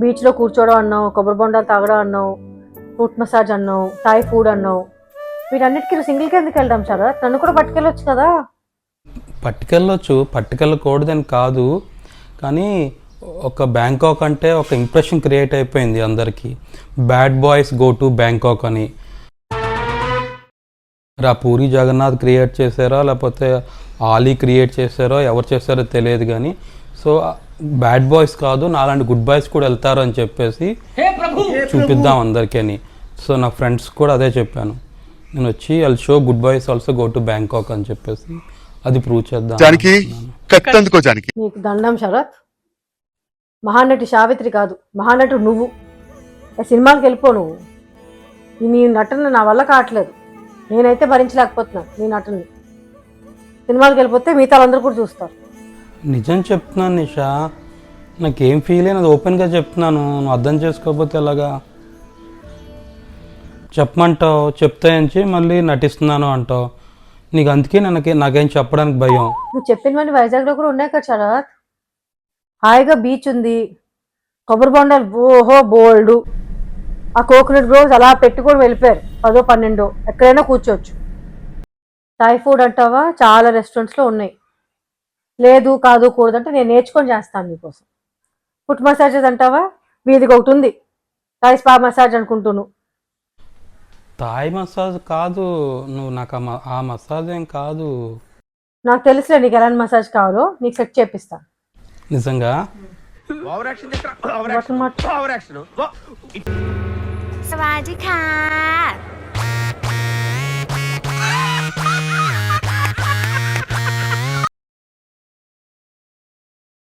బీచ్లో కూర్చోవడం అన్నావు కొబ్బరి బొండాలు తాగడం అన్నావు ఫుట్ మసాజ్ అన్నావు థాయ్ ఫుడ్ అన్నావు. వీటన్నిటికీ సింగిల్కి ఎందుకు వెళ్దాం శరత్ నన్ను కూడా పట్టుకెళ్ళొచ్చు కదా? పట్టుకెళ్ళొచ్చు. పట్టుకెళ్ళకూడదని కాదు. కానీ ఒక బ్యాంకాక్ అంటే ఒక ఇంప్రెషన్ క్రియేట్ అయిపోయింది అందరికీ. Bad boys go to Bangkok అని. రా పూరి జగన్నాథ్ క్రియేట్ చేశారో? లేకపోతే ఆలీ క్రియేట్ చేశారో ఎవరు చేశారో తెలియదు కానీ. సో బ్యాడ్ బాయ్స్ కాదు నాలాంటి గుడ్ బాయ్స్ కూడా వెళ్తారు అని చెప్పేసి చూపిద్దాం అందరికీ అని సో నా ఫ్రెండ్స్ కూడా అదే చెప్పాను. నేను వచ్చి I'll show good boys also go to Bangkok అని చెప్పేసి అది ప్రూవ్ చేద్దాం జానకి కత్తందుకో జానకి. నీకు దండం శరత్. మహానటి సావిత్రి కాదు మహానటుడు నువ్వు. సినిమాకి వెళ్ళిపో నువ్వు. నీ నటన నా వల్ల కావట్లేదు. నేనైతే భరించలేకపోతున్నాను నీ నటనని. సినిమాకి వెళ్ళిపోతే మిగతా వాళ్ళందరూ కూడా చూస్తారు. నిజం చెప్తున్నాను నిషా. నాకేం ఫీల్ అయినది ఓపెన్గా చెప్తున్నాను. నువ్వు అర్థం చేసుకోకపోతే ఎలాగా? చెప్పమంటావు చెప్తాయని మళ్ళీ నటిస్తున్నాను అంటావు. నీకు అందుకే నాకు నాకేం చెప్పడానికి భయం. నువ్వు చెప్పినవన్నీ వైజాగ్లో కూడా ఉన్నాయి కదా శరత్ హాయిగా బీచ్ ఉంది. కొబ్బరి బొండాలు ఓహో బోల్డ్. ఆ కోకోనట్ గ్రోవ్స్ అలా పెట్టుకొని వెళ్ళిపోయారు. పదో పన్నెండో. ఎక్కడైనా కూర్చోవచ్చు. థాయ్ ఫుడ్ అంటావా? చాలా రెస్టారెంట్స్లో ఉన్నాయి. లేదు కాదు కూడదంటే నేను నేర్చుకొని చేస్తాను నీకోసం ఫుట్ మసాజెస్ అంటావా వీధికి ఒకటి ఉంది థాయ్ స్పా మసాజ్ అనుకుంటున్నాను థాయ్ మసాజ్ కాదు నువ్వు నాకు ఆ మ- ఆ మసాజ్ ఏం కాదు నాకు తెలుసులే నీకు ఎలాంటి మసాజ్ కావాలో నీకు సెట్ చేపిస్తాను నిజంగా ఓవర్ యాక్షన్ చేస్తా ఓవర్ బట్టలు యాక్షన్ మార్చు. Over action สวัสดีค่ะ